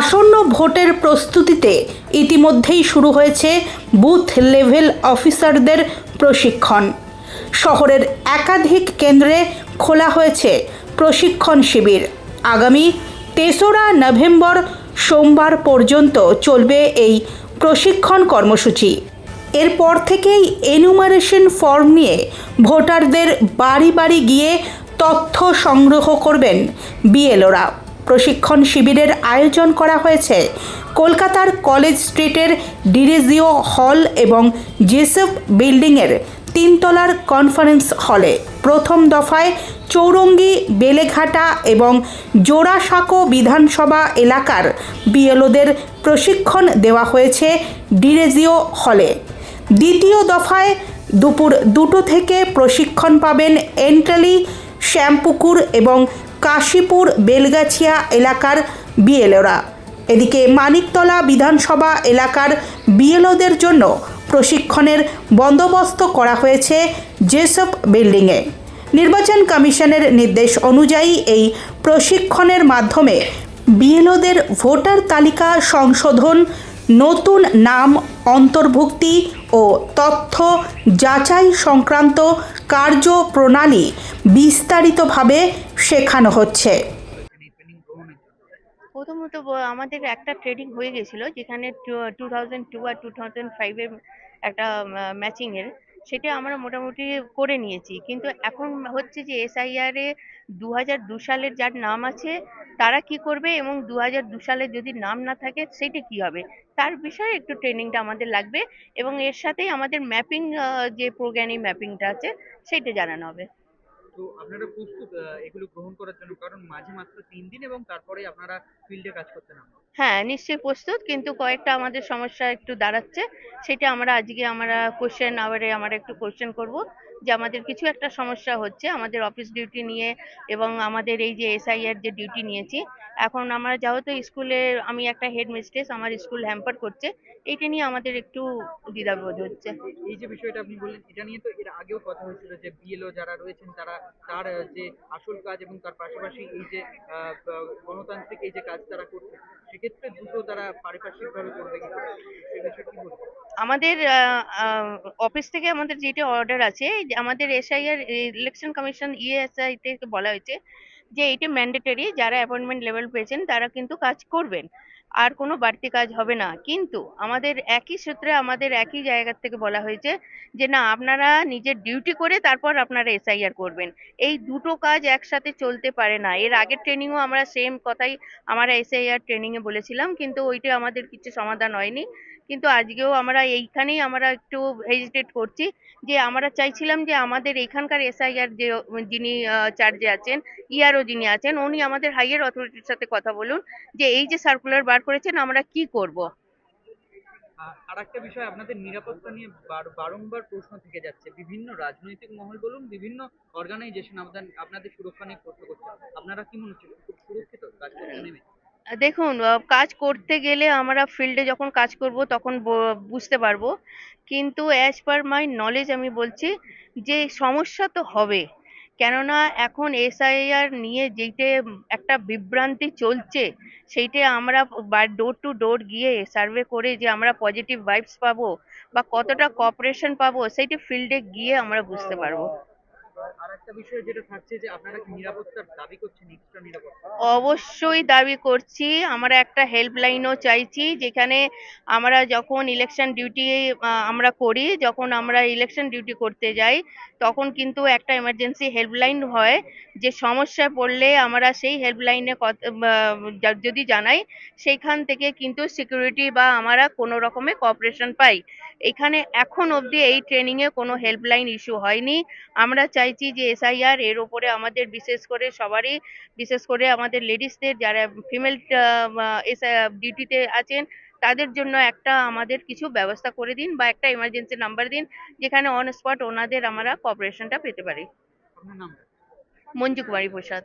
আসন্ন ভোটের প্রস্তুতিতে ইতিমধ্যেই শুরু হয়েছে বুথ লেভেল অফিসারদের প্রশিক্ষণ। শহরের একাধিক কেন্দ্রে খোলা হয়েছে প্রশিক্ষণ শিবির। আগামী তেসরা নভেম্বর সোমবার পর্যন্ত চলবে এই প্রশিক্ষণ কর্মসূচি। এরপর থেকেই এনুমারেশন ফর্ম নিয়ে ভোটারদের বাড়ি বাড়ি গিয়ে তথ্য সংগ্রহ করবেন বিএলওরা। প্রশিক্ষণ শিবিরের আয়োজন করা হয়েছে। কলকাতার কলেজ স্ট্রিটের ডিরেজিও হল এবং জেসএফ বিল্ডিংয়ের তিনতলার কনফারেন্স হলে প্রথম দফায় চৌরঙ্গি, বেলেঘাটা এবং জোড়াসাঁকো বিধানসভা এলাকার বিএলওদের প্রশিক্ষণ দেওয়া হয়েছে ডিরেজিও হলে। দ্বিতীয় দফায় দুপুর দুটো থেকে প্রশিক্ষণ পাবেন এন্টালি শ্যামপুকুর এবং কাশীপুর, বেলগাছিয়া এলাকার বিএলওরা। এদিকে মানিকতলা বিধানসভা এলাকার বিএলওদের জন্য প্রশিক্ষণের বন্দোবস্ত করা হয়েছে জেসপ বিল্ডিংয়ে। নির্বাচন কমিশনের নির্দেশ অনুযায়ী এই প্রশিক্ষণের মাধ্যমে বিএলওদের ভোটার তালিকা সংশোধন নতুন নাম, অন্তর্ভুক্তি ও তথ্য যাচাই সংক্রান্ত কার্যপ্রণালী বিস্তারিতভাবে শেখানো হচ্ছে। প্রথমত আমাদের একটা ট্রেডিং হয়ে গেছিল, যেখানে টু থাউজেন্ড টু আর টু থাউজেন্ড ফাইভের একটা ম্যাচিং এর সেটা আমরা মোটামুটি করে নিয়েছি। কিন্তু এখন হচ্ছে যে এসআইআর এ দু হাজার দু সালের যার নাম আছে, তারা কি করবে এবং দু হাজার দু সালের যদি নাম না থাকে সেটা কি হবে? তার বিষয়ে একটু ট্রেনিংটা আমাদের লাগবে এবং এর সাথেই আমাদের ম্যাপিং যে প্রোগ্রামিং ম্যাপিংটা আছে, সেটা জানানো হবে। তো আপনারা প্রস্তুত এগুলো গ্রহণ করার জন্য? কারণ মাঝে মাত্র তিন দিন এবং তারপরে আপনারা ফিল্ডে কাজ করতে নামবেন। হ্যাঁ নিশ্চয়ই প্রস্তুত, কিন্তু কয়েকটা আমাদের সমস্যা একটু দাঁড়াচ্ছে। সেটা আমরা আজকে আমরা কোশ্চেন আওয়ারে আমরা একটু কোশ্চেন করব। যে আমাদের কিছু একটা সমস্যা হচ্ছে, আমাদের অফিস ডিউটি নিয়ে এবং আমাদের এই যে এসআইআর যে ডিউটি নিয়েছি। এখন আমরা যেহেতু স্কুলে, আমি একটা হেড মিস্ট্রেস আমার স্কুল হ্যাম্পার করছে, এইটা নিয়ে আমাদের একটু দ্বিধাবোধ হচ্ছে। এই যে বিষয়টা আপনি বললেন, এটা নিয়ে তো এর আগেও কথা হয়েছিল যে বিএলও যারা রয়েছেন, তারা তার যে আসল কাজ এবং তার পাশাপাশি এই যে গণতান্ত্রিক এই যে কাজ তারা করছে, সেক্ষেত্রে দুটো তারা পারিপার্শ্বিকভাবে করবে কি বিষয়ে কি বলবেন? আমাদের অফিস থেকে আমাদের যেটা অর্ডার আছে আমাদের এসআইআর ইলেকশন কমিশন ইএসআই তে বলা হয়েছে যে এটা ম্যান্ডেটরি যারা অ্যাপয়েন্টমেন্ট লেভেল পেয়েছেন, তারা কিন্তু কাজ করবেন। আর কোনো বাড়তি কাজ হবে না। কিন্তু আমাদের একই সূত্রে আমাদের একই জায়গা থেকে বলা হয়েছে যে, না, আপনারা নিজের ডিউটি করে তারপর আপনারা এসআইআর করবেন। এই দুটো কাজ একসাথে চলতে পারে না। এর আগের ট্রেনিংও আমরা সেম কথাই আমরা এসআইআর ট্রেনিংয়ে বলেছিলাম, কিন্তু ওইটা আমাদের কিছু সমাধান হয়নি। কিন্তু আজকেও আমরা এইখানেই আমরা একটু হেজিটেট করছি যে, আমরা চাইছিলাম যে, আমাদের এখানকার এসআইআর যে, যিনি চার্জে আছেন ইআরও যিনি আছেন, উনি আমাদের হাইয়ার অথরিটির সাথে কথা বলুন যে, এই যে সার্কুলার বার করেছেন আমরা কি করব? আর একটা বিষয় আপনাদের নিরাপত্তা নিয়ে বার- বারংবার প্রশ্ন থেকে যাচ্ছে। বিভিন্ন রাজনৈতিক মহল বলুন বিভিন্ন অর্গানাইজেশন আপনাদের আপনাদের সুরক্ষা নিয়ে প্রশ্ন করছে। আপনারা কি মনে হচ্ছে সুরক্ষিত কাজ করতে নেমে? দেখুন কাজ করতে গেলে আমরা ফিল্ডে যখন কাজ করব তখন বুঝতে পারব। কিন্তু অ্যাজ পার মাই নলেজ আমি বলছি যে সমস্যা তো হবে। কেননা এখন এসআইআর নিয়ে যেইটে একটা বিভ্রান্তি চলছে, সেইটে আমরা ডোর টু ডোর গিয়ে সার্ভে করে যে আমরা পজিটিভ ভাইবস পাবো বা কতটা কপারেশন পাবো, সেইটা ফিল্ডে গিয়ে আমরা বুঝতে পারব। একটা বিষয় যেটা থাকছে যে আপনারা কি নিরাপত্তার দাবি করছেন এক্সট্রা নিরাপত্তা? অবশ্যই দাবি করছি। আমরা একটা হেল্পলাইনও চাইছি, যেখানে আমরা যখন ইলেকশন ডিউটি আমরা করি, যখন আমরা ইলেকশন ডিউটি করতে যাই, তখন কিন্তু একটা এমার্জেন্সি হেল্পলাইন হয়। যে সমস্যায় পড়লে আমরা সেই হেল্পলাইনে যদি জানাই, সেইখান থেকে কিন্তু সিকিউরিটি বা আমরা কোনো রকমের কপারেশন পাই। এখানে এখন অবধি এই ট্রেনিংয়ে কোনো হেল্পলাইন ইস্যু হয়নি। আমরা চাইছি যে এসআইআর এর ওপরে আমাদের বিশেষ করে সবারই বিশেষ করে আমাদের লেডিসদের যারা ফিমেল ডিউটিতে আছেন তাদের জন্য একটা আমাদের কিছু ব্যবস্থা করে দিন বা একটা এমার্জেন্সি নাম্বার দিন যেখানে অন স্পট ওনাদের আমরা কপারেশনটা পেতে পারি। মঞ্জু কুমারী প্রসাদ।